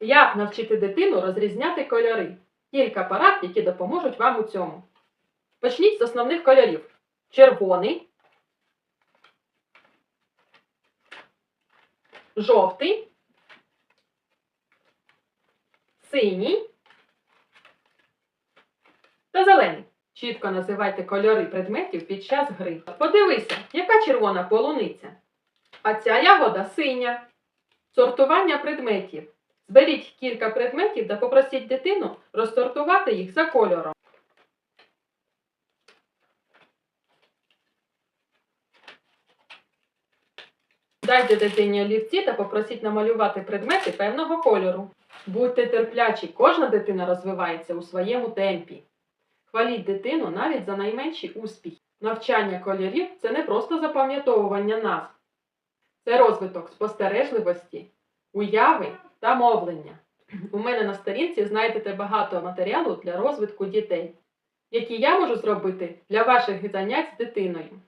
Як навчити дитину розрізняти кольори? Кілька порад, які допоможуть вам у цьому. Почніть з основних кольорів: червоний, жовтий, синій та зелений. Чітко називайте кольори предметів під час гри. Подивися, яка червона полуниця, а ця ягода синя. Сортування предметів. Зберіть кілька предметів та попросіть дитину розсортувати їх за кольором. Дайте дитині олівці та попросіть намалювати предмети певного кольору. Будьте терплячі, кожна дитина розвивається у своєму темпі. Хваліть дитину навіть за найменші успіхи. Навчання кольорів це не просто запам'ятовування назв, це розвиток спостережливості, уяви та мовлення. У мене на сторінці знайдете багато матеріалу для розвитку дітей, які я можу зробити для ваших занять з дитиною.